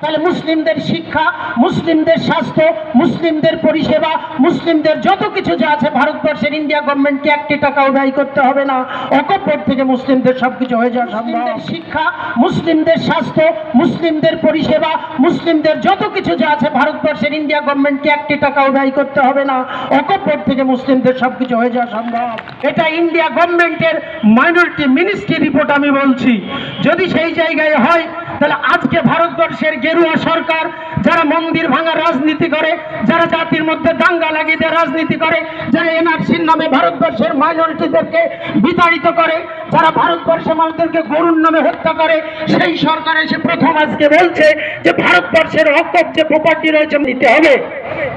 তাহলে মুসলিমদের শিক্ষা, মুসলিমদের স্বাস্থ্য, মুসলিমদের পরিষেবা, মুসলিমদের যত কিছু যা আছে ভারতবর্ষের ইন্ডিয়া গভর্নমেন্টকে একটি টাকাও ব্যয় করতে হবে না। অকপর থেকে মুসলিমদের সবকিছু হয়ে যাওয়া সম্ভব শিক্ষা, মুসলিমদের স্বাস্থ্য, মুসলিমদের পরিষেবা, মুসলিমদের যত কিছু যা আছে ভারতবর্ষের ইন্ডিয়া গভর্নমেন্টকে একটি টাকাও ব্যয় করতে হবে না। অকপর থেকে মুসলিমদের সবকিছু হয়ে যাওয়া সম্ভব এটা ইন্ডিয়া গভর্নমেন্টের মাইনরিটি মিনিস্ট্রি রিপোর্ট আমি বলছি। যদি সেই জায়গায় হয়, তাহলে আজকে ভারতবর্ষের গেরুয়া সরকার, যারা মন্দির ভাঙা রাজনীতি করে, যারা জাতির মধ্যে দাঙ্গা লাগিয়ে দেয় রাজনীতি করে, যারা এনআরসির নামে ভারতবর্ষের মাইনরিটিদেরকে বিতাড়িত করে, যারা ভারতবর্ষের মানুষদেরকে গরুর নামে হত্যা করে, সেই সরকার এসে প্রথম আজকে বলছে যে, ভারতবর্ষের হকব যে প্রপার্টি রয়েছে, নিতে হবে।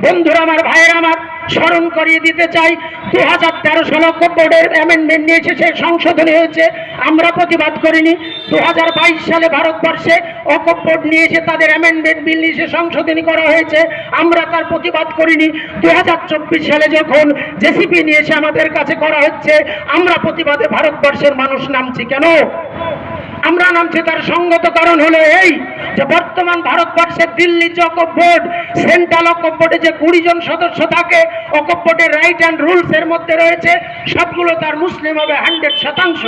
বন্ধুরা, আমার ভাইয়ের, আমার স্মরণ করিয়ে দিতে চাই। দু হাজার তেরো সাল বোর্ডের অ্যামেন্ডমেন্ট নিয়ে এসে সে সংশোধনী হয়েছে। আমরা প্রতিবাদ করিনি। দু হাজার বাইশ সালে ভারতবর্ষে অকপ বোর্ড নিয়ে এসে তাদের অ্যামেন্ডমেন্ট বিল নিয়ে এসে সংশোধনী করা হয়েছে। আমরা তার প্রতিবাদ করিনি। দু হাজার চব্বিশ সালে যখন জেসিপি নিয়ে এসে আমাদের কাছে করা হচ্ছে, আমরা প্রতিবাদে ভারতবর্ষের মানুষ নামছি কেন? আমরা নামছি তার সঙ্গত কারণ হলো এই যে বর্তমান ভারতবর্ষের দিল্লি যে অকপ বোর্ড সেন্ট্রাল অকপ বোর্ডে যে কুড়ি জন সদস্য থাকে, অকপ বোর্ডের রাইট অ্যান্ড রুলস এর মধ্যে রয়েছে, সবগুলো তার মুসলিম হবে হান্ড্রেড শতাংশ।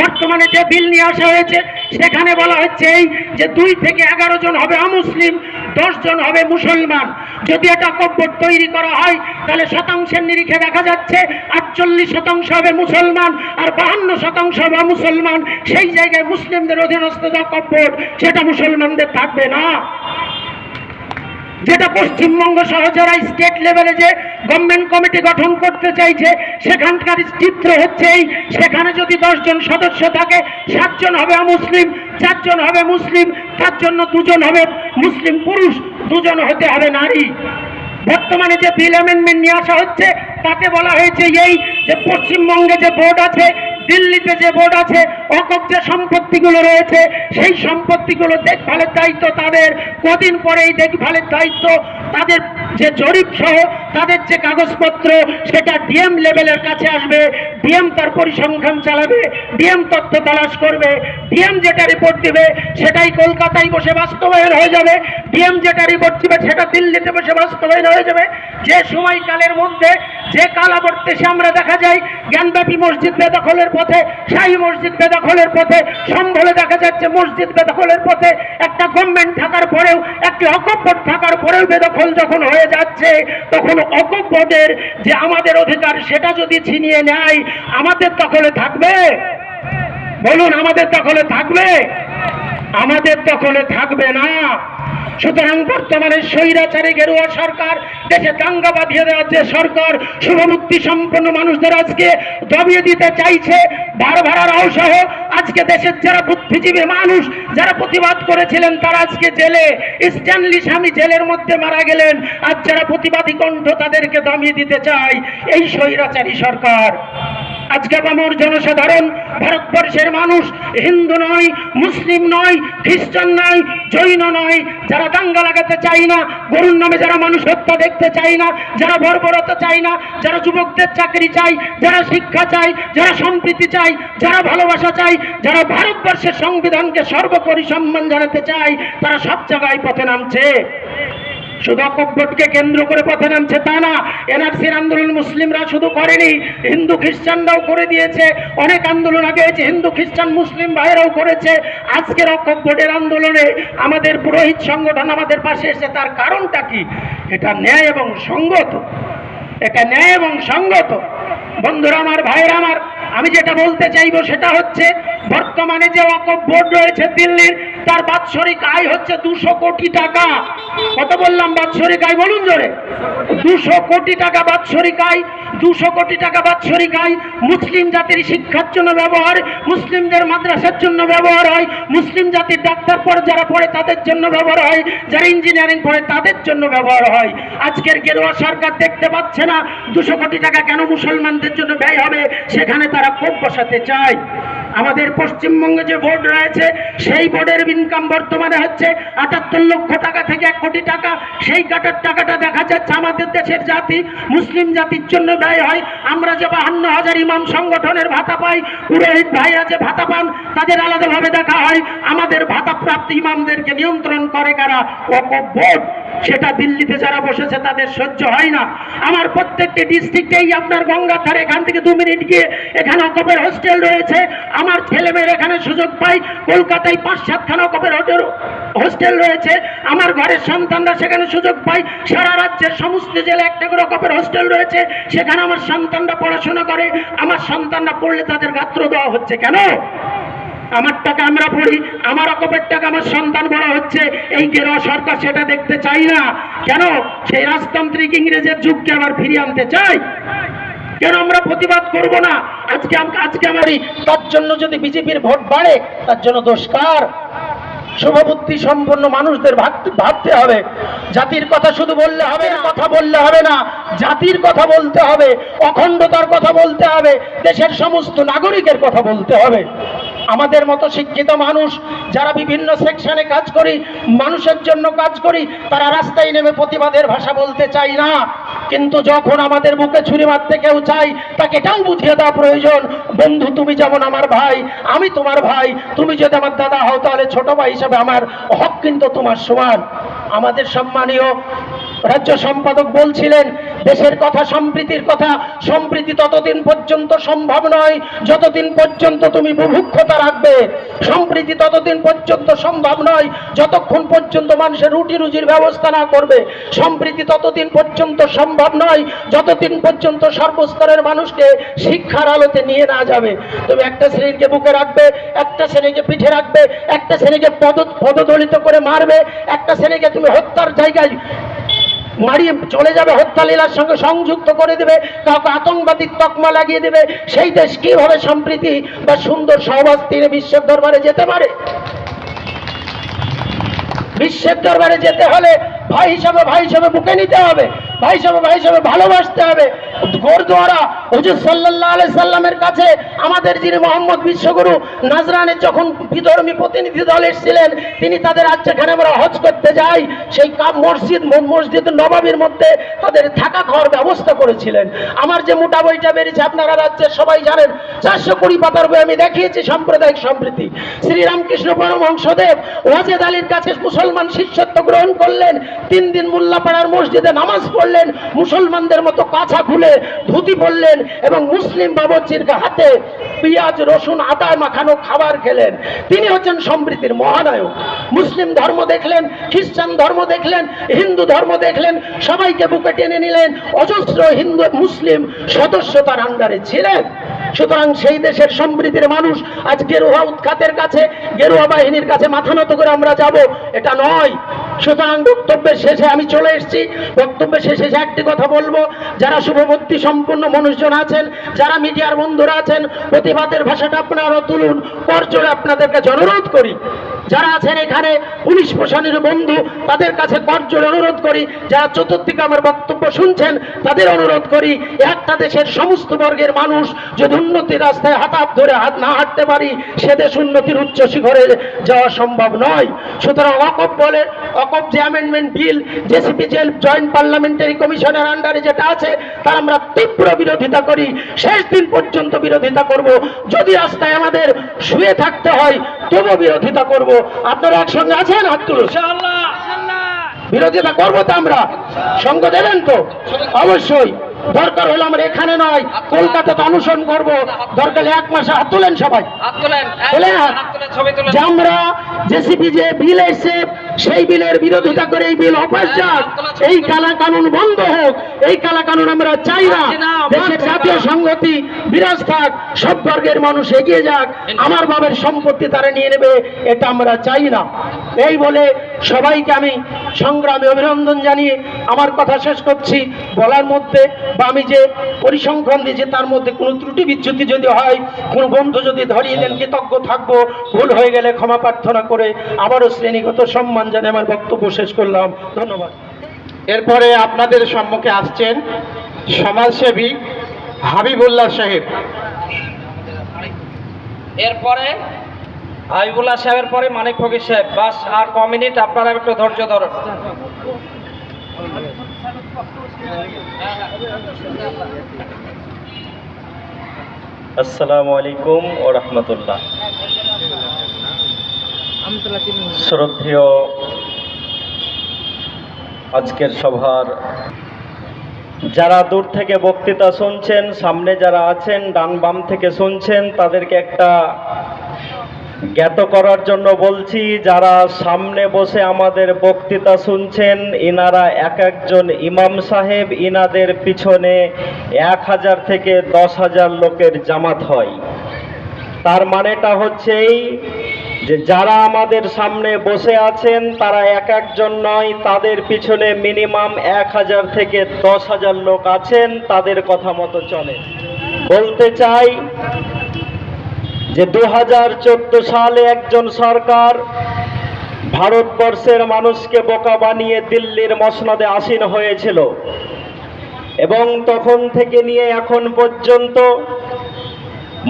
বর্তমানে যে বিল নিয়ে আসা হয়েছে, সেখানে বলা হচ্ছে এই যে দুই থেকে এগারো জন হবে অমুসলিম, দশ জন হবে মুসলমান। যদি এটা অকপ বোর্ড তৈরি করা হয়, তাহলে শতাংশের নিরিখে দেখা যাচ্ছে আটচল্লিশ শতাংশ হবে মুসলমান আর বাহান্ন শতাংশ হবে মুসলমান সেই জায়গায় মুসলিমদের অধীনস্থ যে অকপ বোর্ড সেটা মুসলমানদের থাকবে না। যেটা পশ্চিমবঙ্গ সহ যারা স্টেট লেভেলে যে গভর্নমেন্ট কমিটি গঠন করতে চাইছে, সেখানকার চিত্র হচ্ছে এই। সেখানে যদি দশজন সদস্য থাকে, সাতজন হবে মুসলিম চারজন হবে মুসলিম, তার জন্য দুজন হবে মুসলিম পুরুষ, দুজন হতে হবে নারী। বর্তমানে যে বিল অ্যামেন্ডমেন্ট নিয়ে আসা হচ্ছে, তাতে বলা হয়েছে এই যে পশ্চিমবঙ্গে যে বোর্ড আছে দিল্লিতে যে বোর্ড আছে, অকপ যে সম্পত্তিগুলো রয়েছে, সেই সম্পত্তিগুলো দেখভালের দায়িত্ব তাদের। কদিন পরেই দেখভালের দায়িত্ব তাদের যে জরিপ সহ তাদের যে কাগজপত্র, সেটা ডিএম লেভেলের কাছে আসবে, ডিএম তার পরিসংখ্যান চালাবে, ডিএম তথ্য তালাশ করবে, ডিএম যেটা রিপোর্ট দিবে, সেটাই কলকাতায় বসে বাস্তবায়ন হয়ে যাবে, ডিএম যেটা রিপোর্ট দিবে, সেটা দিল্লিতে বসে বাস্তবায়ন হয়ে যাবে। যে সময়কালের মধ্যে, যে কালাবর্তেসে আমরা দেখা যায় জ্ঞানব্যাপী মসজিদ বেদখলের পথে, শাহী মসজিদ বেদখলের পথে সম্ভলে দেখা যাচ্ছে মসজিদ বেদখলের পথে, একটা গভর্নমেন্ট থাকার পরেও একটি অকপট থাকার পরেও বেদখল যখন হয়ে যাচ্ছে, তখন অকপটের যে আমাদের অধিকার সেটা যদি ছিনিয়ে নেয়, আমাদের দখলে থাকবে? বলুন, আমাদের দখলে থাকবে? আমাদের দখলে থাকবে না। সুতরাং বর্তমানে স্বৈরাচারী গেরুয়া সরকার, দেশে দাঙ্গা বাঁধিয়ে দেওয়ার যে সরকার, শুভমুক্তি সম্পন্ন মানুষদের আজকে দবিয়ে দিতে চাইছে। ভাড় ভাড়ারাও সহ আজকে দেশের যারা বুদ্ধিজীবী মানুষ, যারা প্রতিবাদ করেছিলেন তারা আজকে জেলে। স্ট্যানলি স্বামী জেলের মধ্যে মারা গেলেন। আর যারা প্রতিবাদী কণ্ঠ তাদেরকে দমিয়ে দিতে চায়, এই স্বৈরাচারী সরকার। আজকে আমার জনসাধারণ ভারতবর্ষের মানুষ, হিন্দু নয়, মুসলিম নয়, খ্রিস্টান নয়, জৈন নয়, যারা দাঙ্গা লাগাতে চায় না, গরুর নামে যারা মানুষ হত্যা দেখতে চায় না, যারা বর্বরতা চায় না, যারা যুবকদের চাকরি চাই যারা শিক্ষা চাই যারা সম্প্রীতি চাই যারা ভালোবাসা চাই যারা ভারতবর্ষের সংবিধানকে সর্বোপরি সম্মান জানাতে চায়, তারা সব জায়গায় পথে নামছে। শুধু অকপটকে কেন্দ্র করে পথে নামছে তা না, এনআরসির আন্দোলন মুসলিমরা শুধু করেনি, হিন্দু খ্রিস্টানরাও করে দিয়েছে, অনেক আন্দোলন আগে হয়েছে, হিন্দু খ্রিস্টান মুসলিম ভাইয়েরাও করেছে। আজকের অকপটের আন্দোলনে আমাদের পুরোহিত সংগঠন আমাদের পাশে এসে তার কারণটা কি? এটা ন্যায় এবং সঙ্গত। এটা ন্যায় এবং সঙ্গত। বন্ধুরা আমার, ভাইয়েরা আমার, আমি যেটা বলতে চাইব সেটা হচ্ছে, বর্তমানে যে বোর্ড রয়েছে দিল্লির তার বাৎসরিক আয় হচ্ছে দুশো কোটি টাকা। কত বললাম বাৎসরিক আয় বলুন জোরে। দুশো কোটি টাকা বাৎসরিক আয়, দুশো কোটি টাকা বাৎসরিক আয়। মুসলিম জাতির শিক্ষার জন্য ব্যবহার, মুসলিমদের মাদ্রাসার জন্য ব্যবহার হয়। মুসলিম জাতির ডাক্তার পড়ে, যারা পড়ে তাদের জন্য ব্যবহার হয়। যারা ইঞ্জিনিয়ারিং পড়ে তাদের জন্য ব্যবহার হয়। আজকের গেরুয়া সরকার দেখতে পাচ্ছে না দুশো কোটি টাকা কেন মুসলমানদের জন্য ব্যয় হবে, সেখানে তারা ক্ষোভ বসাতে চায়। আমাদের পশ্চিমবঙ্গে যে বোর্ড রয়েছে, সেই বোর্ডের ইনকাম বর্তমানে হচ্ছে আটাত্তর লক্ষ টাকা থেকে এক কোটি টাকা। সেই কাটার টাকাটা দেখা যাচ্ছে আমাদের দেশের জাতি, মুসলিম জাতির জন্য ব্যয় হয়। আমরা যে বাহান্ন হাজার ইমাম সংগঠনের ভাতা পাই, পুরোহিত ভাইরা যে ভাতা পান, তাদের আলাদাভাবে দেখা হয়। আমাদের ভাতা প্রাপ্ত ইমামদেরকে নিয়ন্ত্রণ করে কারা? ওকব বোর্ড। সেটা দিল্লিতে যারা বসেছে তাদের সহ্য হয় না। আমার প্রত্যেকটি ডিস্ট্রিক্টেই আপনার গঙ্গার ধারে এখান থেকে দু মিনিট গিয়ে এখানে অকপের হোস্টেল রয়েছে। আমার ছেলেমেয়ের এখানে সুযোগ পাই। কলকাতায় পাঁচ সাতখানা অকপের হোটেল হোস্টেল রয়েছে। আমার ঘরের সন্তানরা সেখানে সুযোগ পায়। সারা রাজ্যের সমস্ত জেলা একটা করে অকপের হোস্টেল রয়েছে। সেখানে আমার সন্তানরা পড়াশোনা করে। আমার সন্তানরা পড়লে তাদের গাত্র দেওয়া হচ্ছে কেন? আমার টাকা আমরা পড়ি। আমার অকপের টাকা আমার সন্তান বড় হচ্ছে। এই গেরুয়া সরকার সেটা দেখতে চাই না। কেন? সেই রাজতান্ত্রিক ইংরেজের যুগকে আবার ফিরিয়ে আনতে চাই কেন আমরা প্রতিবাদ করব না? আজকে আজকে আমারই তার জন্য যদি বিজেপির ভোট বাড়ে, তার জন্য দোষকার শুভবুদ্ধি সম্পন্ন মানুষদের ভাবতে ভাবতে হবে। জাতির কথা শুধু বললে হবে না। কথা বললে হবে না। জাতির কথা বলতে হবে। অখণ্ডতার কথা বলতে হবে। দেশের সমস্ত নাগরিকের কথা বলতে হবে। আমাদের মতো শিক্ষিত মানুষ যারা বিভিন্ন সেকশনে কাজ করি, মানুষের জন্য কাজ করি, তারা রাস্তায় নেমে প্রতিবাদের ভাষা বলতে চাই না। কিন্তু যখন আমাদের বুকে ছুরি মারতে কেউ চাই তাকে এটাও বুঝিয়ে দেওয়া প্রয়োজন। বন্ধু, তুমি যেমন আমার ভাই, আমি তোমার ভাই। তুমি যদি আমার দাদা হও, তাহলে ছোট ভাই হিসাবে আমার হক কিন্তু তোমার সমান। আমাদের সম্মানীয় রাজ্য সম্পাদক বলছিলেন, দেশের কথা, সম্প্রীতির কথা, সম্প্রীতি ততদিন পর্যন্ত সম্ভব নয়, যতদিন পর্যন্ত তুমি বুভুক্ষতা রাখবে। সম্প্রীতি ততদিন পর্যন্ত সম্ভব নয়, যতক্ষণ পর্যন্ত মানুষের রুটি রুজির ব্যবস্থা না করবে। সম্প্রীতি ততদিন পর্যন্ত সম্ভব নয়, যতদিন পর্যন্ত সর্বস্তরের মানুষকে শিক্ষার আলোতে নিয়ে না যাবে। তুমি একটা শ্রেণীকে বুকে রাখবে, একটা শ্রেণীকে পিঠে রাখবে, একটা শ্রেণীকে পদ, পদদলিত করে মারবে, একটা শ্রেণীকে তুমি হত্যার জায়গায় মারিয়ে চলে যাবে, হত্যালীলার সঙ্গে সংযুক্ত করে দেবে, কাউকে আতঙ্কবাদী তকমা লাগিয়ে দেবে। সেই দেশ কীভাবে সম্প্রীতি বা সুন্দর সহবাস তীরে বিশ্বের দরবারে যেতে পারে? বিশ্বের দরবারে যেতে হলে ভাই হিসাবে ভাই হিসাবে বুকে নিতে হবে, ভাই হিসাবে ভাই হিসাবে ভালোবাসতে হবে। গোরদোয়ারা হুজুর সাল্লাল্লাহু আলাইহি সাল্লামের কাছে আমাদের যিনি মোহাম্মদ বিশ্বগুরু নাজরানের যখন বিধর্মী প্রতিনিধি দল এসেছিলেন, তিনি তাদের আজ যেখানে আমরা হজ করতে যাই। সেই কাব মসজিদ মসজিদ নবাবির মধ্যে তাদের থাকা খাওয়ার ব্যবস্থা করেছিলেন। আমার যে মোটা বইটা বেরিয়েছে, আপনারা রাজ্যের সবাই জানেন, চারশো কুড়ি পাতার বই আমি দেখিয়েছি, সাম্প্রদায়িক সম্প্রীতি। শ্রীরামকৃষ্ণ পরমহংসদেব ওয়াজেদ আলীর কাছে মুসলমান শিষ্যত্ব গ্রহণ করলেন। তিন দিন মোল্লাপাড়ার মসজিদে নামাজ পড়লেন। মুসলমানদের মতো কাছা খুলে ধুতি পরলেন এবং মুসলিম বাবরচির হাতে পেঁয়াজ, রসুন, আদা মাখানো খাবার খেলেন। তিনি হচ্ছেন সমৃদ্ধির মহানায়ক। মুসলিম ধর্ম দেখলেন, খ্রিস্টান ধর্ম দেখলেন, হিন্দু ধর্ম দেখলেন, সবাইকে বুকে টেনে নিলেন, অজস্র হিন্দু মুসলিম সদস্য তার আন্ডারে ছিলেন। সুতরাং সেই দেশের সমৃদ্ধির মানুষ আজ গেরুয়া উৎখাতের কাছে, গেরুয়া বাহিনীর কাছে মাথা নত করে আমরা যাব। এটা নয়। সুতরাং বক্তব্যের শেষে আমি চলে এসেছি। বক্তব্যের শেষে একটি কথা বলব, যারা শুভবর্তী সম্পূর্ণ মানুষজন আছেন, যারা মিডিয়ার বন্ধুরা আছেন, প্রতিবাদের ভাষাটা আপনারা তুলুন পর আপনাদের কাছে অনুরোধ করি। যারা আছেন এখানে পুলিশ প্রশাসনের বন্ধু, তাদের কাছে করজোড়ে অনুরোধ করি, যারা চতুর্দিকে আমার বক্তব্য শুনছেন, তাদের অনুরোধ করি, একটা দেশের সমস্ত বর্গের মানুষ যদি উন্নতির রাস্তায় হাত হাত ধরে হাত না হাঁটতে পারি, সে দেশ উন্নতির উচ্চ শিখরে যাওয়া সম্ভব নয়। সুতরাং অকপ বলে অকপ যে amendment bill J C P jail joint parliamentary কমিশনের আন্ডারে যেটা আছে তার আমরা তীব্র বিরোধিতা করি, শেষ দিন পর্যন্ত বিরোধিতা করব। যদি রাস্তায় আমাদের শুয়ে থাকতে হয় তবু বিরোধিতা করব। আপনারা একসঙ্গে আছেন হাত তুলুন বিরোধিতা করব তো আমরা। সঙ্গ দেবেন তো? অবশ্যই। দরকার হলে আমরা এখানে নয় কলকাতাতে অনুসরণ করব। দরকার এক মাসে হাত তোলেন সবাই। তোলেন যে আমরা জেসিপি যে বিল এসে সেই বিলের বিরোধিতা করে এই বিল যাক। এই কালা কানুন বন্ধ হোক। এই কালা কানুন আমরা চাই না। দেশের জাতীয় সংহতি বিরাজ থাক। সব বর্গের মানুষ এগিয়ে যাক। আমার বাবার সম্পত্তি তারা নিয়ে নেবে, এটা আমরা চাই না। এই বলে সবাইকে আমি সংগ্রামে অভিনন্দন জানিয়ে আমার কথা শেষ করছি। বলার মধ্যে বা আমি যে পরিসংখ্যান দিয়েছি, তার মধ্যে কোনো ত্রুটি বিচ্যুতি যদি হয়, কোনো বন্ধু যদি ধরিয়ে দেন, কৃতজ্ঞ থাকব, ভুল হয়ে গেলে ক্ষমা প্রার্থনা করে আবারও শ্রেণীগত সম্মান জানিয়ে আমার বক্তব্য শেষ করলাম। ধন্যবাদ। এরপরে আপনাদের সম্মুখে আসছেন সমাজসেবী হাবিবুল্লাহ সাহেব। এরপরে হাবিবুল্লাহ সাহেবের পরে মানিক ফকির সাহেব। বাস আর ক মিনিট আপনারা একটু ধৈর্য ধরুন। আসসালামু আলাইকুম ও রহমতুল্লাহ। শ্রদ্ধেয় আজকের সভার যারা দূর থেকে বক্তৃতা শুনছেন, সামনে যারা আছেন, ডান বাম থেকে শুনছেন, তাদেরকে একটা জ্ঞাত করার জন্য বলছি, যারা সামনে বসে আমাদের বক্তৃতা শুনছেন, ইনারা এক একজন ইমাম সাহেব, ইনাদের পিছনে এক হাজার থেকে দশ হাজার লোকের জামাত হয়। তার মানেটা হচ্ছে এই যে যারা আমাদের সামনে বসে আছেন, তারা এক একজন নয়, তাদের পিছনে মিনিমাম এক হাজার থেকে দশ হাজার লোক আছেন, তাদের কথা মতো চলে। বলতে চাই যে দু হাজার চোদ্দ সালে একজন সরকার ভারতবর্ষের মানুষকে বোকা বানিয়ে দিল্লির মসনদে আসীন হয়েছিল। এবং তখন থেকে নিয়ে এখন পর্যন্ত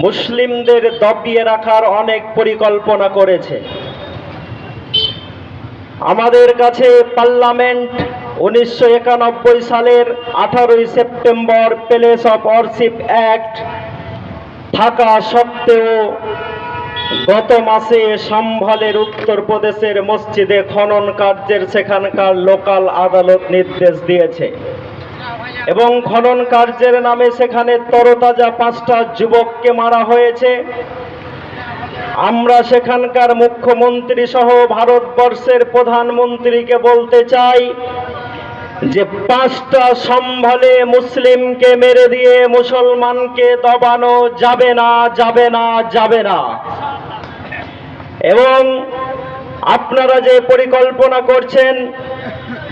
মুসলিমদের দবিয়ে রাখার অনেক পরিকল্পনা করেছে। আমাদের কাছে পার্লামেন্ট উনিশশো একানব্বই সালের আঠারোই September places of worship act থাকা সত্ত্বেও গত মাসে সম্ভলের উত্তরপ্রদেশের মসজিদে খনন কার্যের সেখানকার লোকাল আদালত নির্দেশ দিয়েছে। এবং খনন কার্যের নামে সেখানে তরতাজা পাঁচটা যুবককে মারা হয়েছে। আমরা সেখানকার মুখ্যমন্ত্রী সহ ভারতবর্ষের প্রধানমন্ত্রীকে বলতে চাই যে পাঁচটা সম্ভালে মুসলিমকে মেরে দিয়ে মুসলমানকে দবানো যাবে না যাবে না যাবে না। এবং আপনারা যে পরিকল্পনা করছেন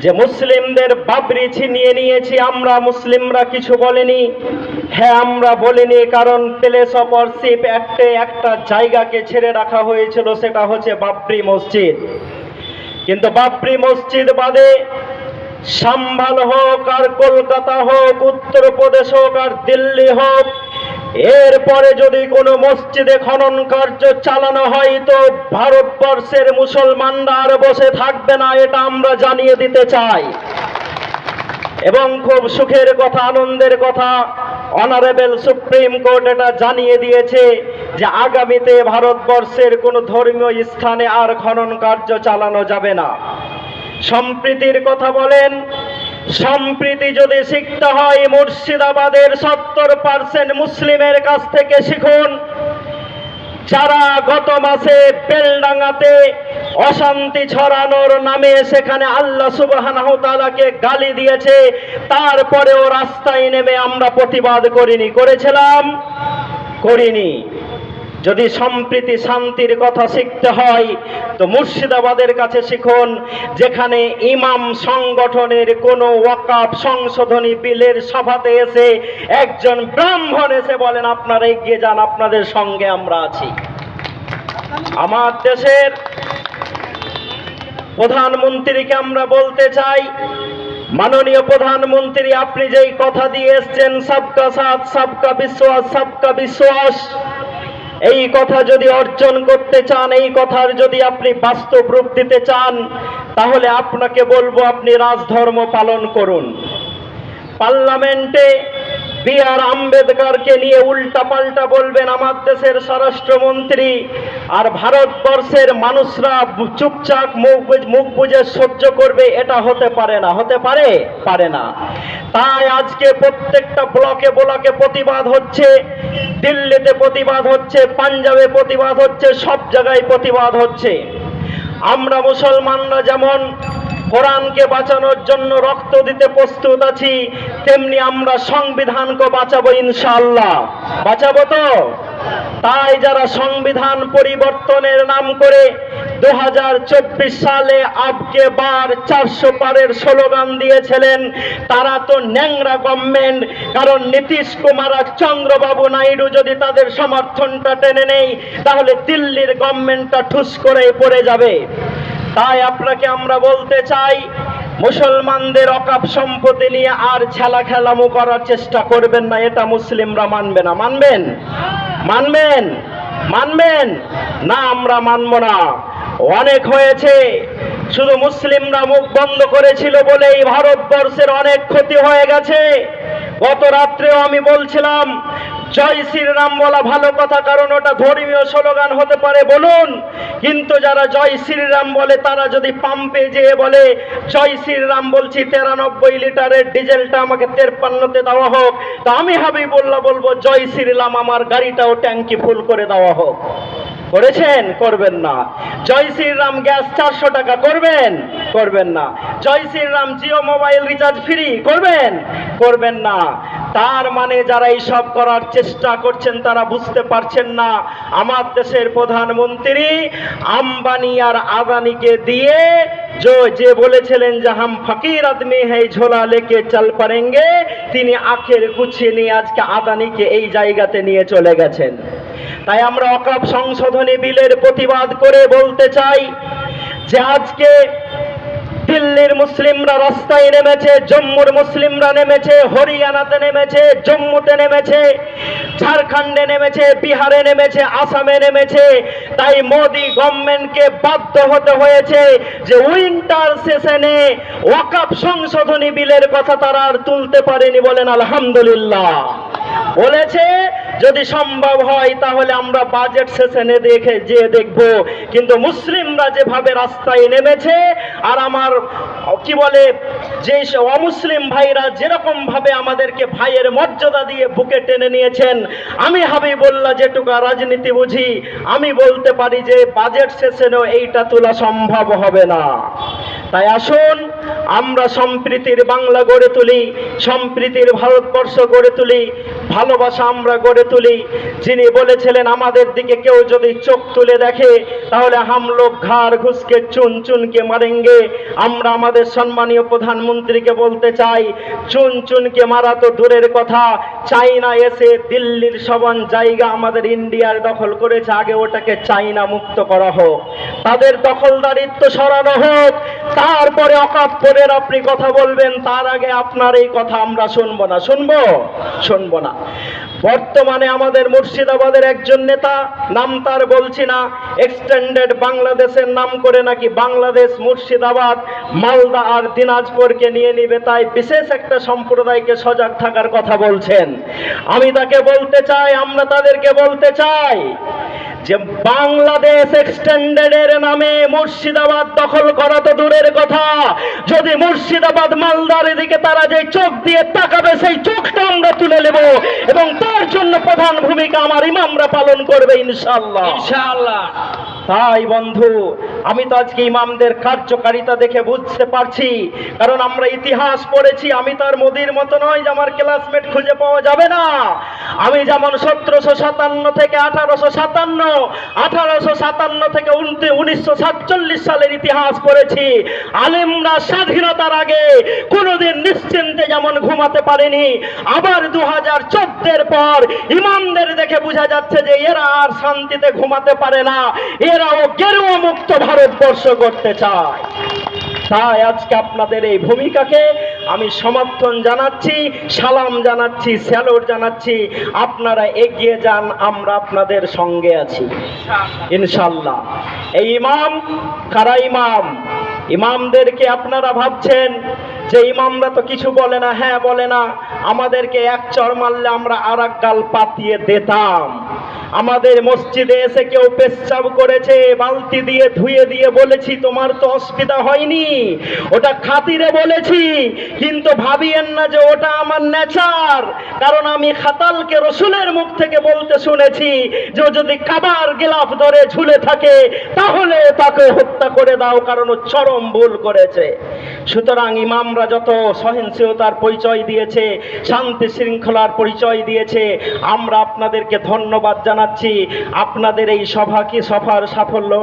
যে মুসলিমদের বাবরি ছিনিয়ে নিয়েছি, আমরা মুসলিমরা কিছু বলেনি। হ্যাঁ আমরা বলিনি, কারণ প্লেস অফ ওয়ারশিপ অ্যাক্টে একটা জায়গাকে ছেড়ে রাখা হয়েছিল, সেটা হচ্ছে বাবরি মসজিদ। কিন্তু বাবরি মসজিদ বাদে সাম্বাল হোক আর কলকাতা হোক, উত্তরপ্রদেশ হোক আর দিল্লি হোক এরপরে যদি কোনো মসজিদে খনন কার্য চালানো হয়, তো ভারতবর্ষের মুসলমানরা আর বসে থাকবে না, এটা আমরা জানিয়ে দিতে চাই। এবং খুব সুখের কথা, আনন্দের কথা অনারেবল সুপ্রিম কোর্ট এটা জানিয়ে দিয়েছে যে আগামীতে ভারতবর্ষের কোনো ধর্মীয় স্থানে আর খনন কার্য চালানো যাবে না। সম্প্রীতির কথা বলেন সম্প্রীতি যদি শিখতে হয়, মুর্শিদাবাদের সত্তর পার্সেন্ট মুসলিমের কাছ থেকে শিখুন, যারা গত মাসে বেলডাঙ্গাতে অশান্তি ছড়ানোর নামে সেখানে আল্লাহ তাআলাকে গালি দিয়েছে, তারপরেও রাস্তায় নেমে আমরা প্রতিবাদ করিনি, করেছিলাম, করিনি। যদি সম্প্রীতি শান্তির কথা শিখতে হয়, তো মুর্শিদাবাদের কাছে শিখুন, যেখানে ইমাম সংগঠনের কোনো ওয়াকাফ সংশোধনী বিলের সভাতে এসে একজন ব্রাহ্মণ এসে বলেন, আপনারা এগিয়ে যান, আপনাদের সঙ্গে আমরা আছি। আমার দেশের প্রধানমন্ত্রীকে আমরা বলতে চাই, মাননীয় প্রধানমন্ত্রী, আপনি যেই কথা দিয়ে এসছেন, সবকা সাথ, সবকা বিশ্বাস সবকা বিশ্বাস। এই কথা যদি অর্জন করতে চান, এই কথার যদি আপনি বাস্তব রূপ দিতে চান, তাহলে আপনাকে বলব আপনি রাজধর্ম পালন করুন। পার্লামেন্টে বি আর আম্বেদকরকে নিয়ে উল্টা পাল্টা বলবেন আমার দেশের স্বরাষ্ট্রমন্ত্রী। আর ভারতবর্ষের মানুষরা চুপচাপ মুখ বুঝ- সহ্য করবে, এটা হতে পারে না, হতে পারে? পারে না। তাই আজকে প্রত্যেকটা ব্লকে ব্লকে প্রতিবাদ হচ্ছে, দিল্লিতে প্রতিবাদ হচ্ছে, পাঞ্জাবে প্রতিবাদ হচ্ছে, সব জায়গায় প্রতিবাদ হচ্ছে। আমরা মুসলমানরা যেমন কোরআনকে বাঁচানোর জন্য রক্ত দিতে প্রস্তুত আছি, তেমনি আমরা সংবিধানকে বাঁচাবো ইনশাআল্লাহ। বাঁচাবো তো? তাই যারা সংবিধান পরিবর্তনের নাম করে দু হাজার চব্বিশ সালে আবকে বার চারশো পারের স্লোগান দিয়েছিলেন, তারা তো ন্যাংরা গভর্নমেন্ট কারণ নীতিশ কুমার আর চন্দ্রবাবু নাইডু যদি তাদের সমর্থনটা টেনে নেই তাহলে দিল্লির গভর্নমেন্টটা ঠুস করে পড়ে যাবে। তাই আপনাকে আমরা বলতে চাই, মুসলমানদের অকাপ সম্পত্তি নিয়ে আর ছেলা খেলামো করার চেষ্টা করবেন না, এটা মুসলিমরা মানবে না। মানবেন? মানবেন? মানবেন? না, আমরা মানব না। অনেক হয়েছে, শুধু মুসলিমরা মুখ বন্ধ করেছিল বলেই ভারতবর্ষের অনেক ক্ষতি হয়ে গেছে। গত রাত্রেও আমি বলছিলাম জয় শ্রীরাম বলা ভালো কথা, কারণ ওটা ধর্মীয় স্লোগান হতে পারে, বলুন। কিন্তু যারা জয় শ্রীরাম বলে, তারা যদি পাম্পে যেয়ে বলে, জয় শ্রীরাম বলছি, তেরানব্বই লিটারের ডিজেলটা আমাকে তেরপান্নতে দেওয়া হোক, তা আমি হাবি হাবিবুল্লাহ বলব, জয় শ্রীরাম, আমার গাড়িটাও ট্যাঙ্কি ফুল করে দেওয়া হোক। করেছেন, করবেন না। জয় শ্রীরাম গ্যাস চারশো টাকা করবেন করবেন না। জয় Shri Ram Jio mobile recharge free, করবেন করবেন না। তার মানে যারা এইসব করার চেষ্টা করছেন, তারা বুঝতে পারছেন না। আমার দেশের প্রধানমন্ত্রী আম্বানি আর আদানিকে দিয়ে जो- যে বলেছিলেন যে, হাম ফকির আদমি হ্যাঁ ঝোলা লেকে চল পারেঙ্গে, তিনি আখের গুছিয়ে নিয়ে আজকে আদানিকে এই জায়গাতে নিয়ে চলে গেছেন। তাই আমরা অকাপ সংশোধনী বিলের প্রতিবাদ করে বলতে চাই যে আজকে দিল্লির মুসলিমরা রাস্তায় নেমেছে, জম্মুর মুসলিমরা নেমেছে, হরিয়ানাতে নেমেছে, জম্মুতে নেমেছে, ঝাড়খণ্ডে নেমেছে, বিহারে নেমেছে, আসামে নেমেছে। তাই মোদি গভর্নমেন্টকে বাধ্য হতে হয়েছে যে উইন্টার সেশনে ওয়াকাপ সংশোধনী বিলের কথা তারা আর তুলতে পারেনি বলেন আলহামদুলিল্লাহ। বলেছে যদি সম্ভব হয়, তাহলে আমরা বাজেট সেশনে দেখে যে দেখব। কিন্তু মুসলিমরা যেভাবে রাস্তায় নেমেছে, আর আমার, কি বলে, যে অমুসলিম ভাইরা যেরকম ভাবে আমাদেরকে ভাইয়ের মর্যাদা দিয়ে বুকে টেনে নিয়েছেন, আমি হাবিবুল্লাহ যেটুকু রাজনীতি বুঝি, আমি বলতে পারি যে বাজেট সেশনেও এইটা তোলা সম্ভব হবে না। তাই আসুন, আমরা সম্প্রীতির বাংলা গড়ে তুলি, সম্প্রীতির ভারতবর্ষ গড়ে তুলি, ভালোবাসা আমরা গড়ে তুলি। যিনি বলেছিলেন, আমাদের দিকে কেউ যদি চোখ তুলে দেখে, তাহলে হাম ঘাড় ঘুষকে চুন চুনকে মারেঙ্গে। আমরা আমাদের সম্মানীয় প্রধানমন্ত্রীকে বলতে চাই চুন চুনকে মারা তো দূরের কথা। চাইনা এসে দিল্লির সবান জায়গা আমাদের ইন্ডিয়ার দখল করেছে। আগে ওটাকে চাইনা মুক্ত করা হোক। তাদের দখলদারিত্ব সরানো হোক। তারপরে অকাপ্পরের আপনি কথা বলবেন, তার আগে আপনার এই কথা আমরা শুনব না। শুনব? শুনব না। বর্তমানে আমাদের মুর্শিদাবাদের একজন নেতা, নাম তার বলছি না এক্সটেন্ডেড বাংলাদেশের নাম করে নাকি বাংলাদেশ, মুর্শিদাবাদ, মালদা আর দিনাজপুরকে নিয়ে নিবে, তাই বিশেষ একটা সম্প্রদায়কে সজাগ থাকার কথা বলছেন। আমি তাকে বলতে চাই, আমরা তাদেরকে বলতে চাই যে বাংলাদেশ এক্সটেন্ডেডের নামে মুর্শিদাবাদ দখল করা তো দূরের কথা। যদি মুর্শিদাবাদ মালদার দিকে তারা যে চোখ দিয়ে তাকাবে, সেই চোখটা আমরা তুলে নেব এবং তার জন্য প্রধান ভূমিকা আমার ইমামরা পালন করবে ইনশাল্লাহ ইনশাআল্লাহ। তাই বন্ধু, আমি তো আজকে ইমামদের কার্যকারিতা দেখে বুঝতে পারছি। কারণ আমরা ইতিহাস পড়েছি, আমি তো আর মোদির মতো নয় যে আমার ক্লাসমেট খুঁজে পাওয়া যাবে না। আমি যেমন সতেরোশো সাতান্ন থেকে আঠারোশো সাতান্ন আঠারোশো সাতান্ন থেকে উনিশশো সাতচল্লিশ সালের ইতিহাস পড়েছি। আলেমরা স্বাধীনতার আগে কোনোদিন নিশ্চিন্তে যেমন ঘুমাতে পারেনি, আবার দু হাজার চোদ্দের পর ইমামদের দেখে বোঝা যাচ্ছে যে এরা আর শান্তিতে ঘুমাতে পারে না। এরাও মুক্ত ভারতবর্ষ করতে চায়। তাই আজকে আপনাদের এই ভূমিকাকে আমি সমর্থন জানাচ্ছি, সালাম জানাচ্ছি, স্যালোট জানাচ্ছি। আপনারা এগিয়ে যান, আমরা আপনাদের সঙ্গে আছি। ইনশাল্লাহ এই ইমাম, কারা ইমাম? ইমামদেরকে আপনারা ভাবছেন যে ইমামরা তো কিছু বলে না হ্যাঁ বলে না। আমাদেরকে এক চর মারলে আমরা আর এক গাল পাতিয়ে দিতাম। আমাদের মসজিদে এসে কেউ পেশাব করেছে, বালতি দিয়ে ধুয়ে দিয়ে বলেছি, তোমার তো অসুবিধা হয়নি। ওটা খাতিরে বলেছি, কিন্তু ভাবিয়েন না যে ওটা আমার নেচার। কারণ আমি খাতালকে রসুলের মুখ থেকে বলতে শুনেছি যে যদি কাবার গিলাফ ধরে ঝুলে থাকে, তাহলে তাকে হত্যা করে দাও, কারণ ও চরম ভুল করেছে। সুতরাং ইমামরা যত সহিংসতার পরিচয় দিয়েছে শান্তি শৃঙ্খলার পরিচয় দিয়েছে আমরা আপনাদেরকে ধন্যবাদ জানাচ্ছি। আপনাদের এই সভাকে সভার সাফল্য?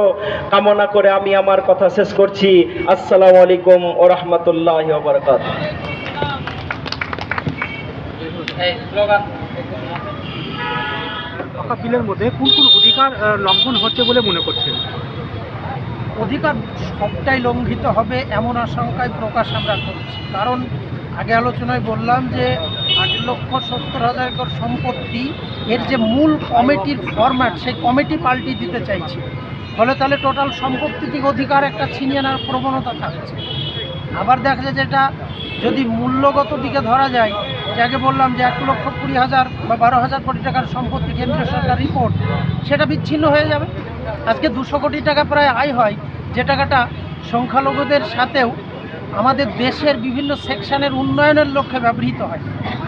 কামনা করে আমি আমার কথা শেষ করছি। আসসালামু আলাইকুম ও রহমতুল্লাহ বরকাত বিলের মধ্যে কোন কোন অধিকার লঙ্ঘন হচ্ছে বলে মনে করছেন। অধিকার সবটাই লঙ্ঘিত হবে এমন আশঙ্কায় প্রকাশ আমরা করছি। কারণ আগে আলোচনায় বললাম যে আট লক্ষ সত্তর হাজার একর সম্পত্তি এর যে মূল কমিটির ফরম্যাট সেই কমিটি পাল্টি দিতে চাইছে। ফলে তাহলে টোটাল সম্পত্তি থেকে অধিকার একটা ছিনিয়ে নেওয়ার প্রবণতা থাকছে। আবার দেখা যায় যেটা যদি মূল্যগত দিকে ধরা যায়, যে আগে বললাম যে এক লক্ষ কুড়ি হাজার বা বারো হাজার কোটি টাকার সম্পত্তি কেন্দ্রীয় সরকার রিপোর্ট সেটা বিচ্ছিন্ন হয়ে যাবে। আজকে দুশো কোটি টাকা প্রায় আয় হয়। যে টাকাটা সংখ্যালঘুদের সাথেও আমাদের দেশের বিভিন্ন সেকশনের উন্নয়নের লক্ষ্যে ব্যবহৃত হয়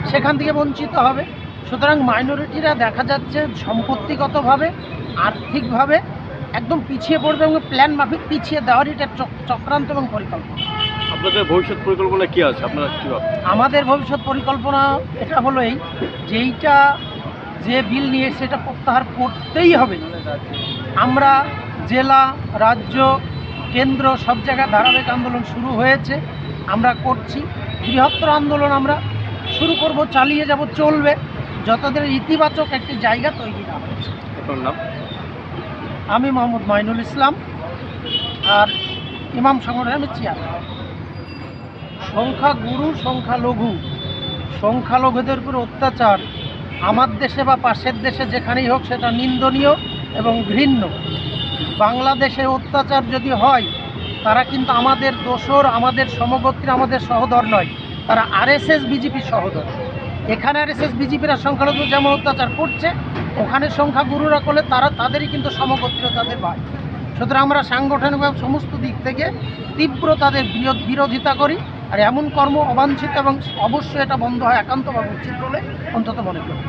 সেখান থেকে বঞ্চিত হবে। সুতরাং মাইনরিটিরা দেখা যাচ্ছে সম্পত্তিগতভাবে আর্থিকভাবে একদম পিছিয়ে পড়বে এবং প্ল্যান মাফিক পিছিয়ে দেওয়ার এটা চক- চক্রান্ত এবং পরিকল্পনা। আপনাদের ভবিষ্যৎ পরিকল্পনা কি আছে? আপনারা কি আমাদের ভবিষ্যৎ পরিকল্পনা এটা হলো এই যে এইটা যে বিল নিয়ে সেটা প্রত্যাহার করতেই হবে। আমরা জেলা রাজ্য কেন্দ্র সব জায়গায় ধারাবাহিক আন্দোলন শুরু হয়েছে আমরা করছি। বৃহত্তর আন্দোলন আমরা শুরু করব চালিয়ে যাব চলবে যতদিন ইতিবাচক একটি জায়গা তৈরি না আপনার আমি মোহাম্মদ মাইনুল ইসলাম আর ইমাম সংগঠনের চেয়ার সংখ্যা গুরু সংখ্যালঘু। সংখ্যালঘুদের উপর অত্যাচার আমার দেশে বা পাশের দেশে যেখানেই হোক সেটা নিন্দনীয় এবং ঘৃণ্য। বাংলাদেশে অত্যাচার যদি হয়, তারা কিন্তু আমাদের দোসর, আমাদের সমগোত্রী, আমাদের সহদর নয়। তারা আরএসএস, বিজেপি সহদর। এখানে আরএসএস, বিজেপিরা সংখ্যালঘু যেমন অত্যাচার করছে, ওখানে সংখ্যাগুরুরা করলে তারা, তাদেরই কিন্তু সমগোত্রীয় তাদের ভাই। সুতরাং আমরা সাংগঠনিকভাবে সমস্ত দিক থেকে তীব্র তাদের বিরোধ- বিরোধিতা করি। আর এমন কর্ম অবাঞ্ছিত এবং অবশ্যই এটা বন্ধ হয় একান্তভাবে উচিত বলে অন্তত মনে করি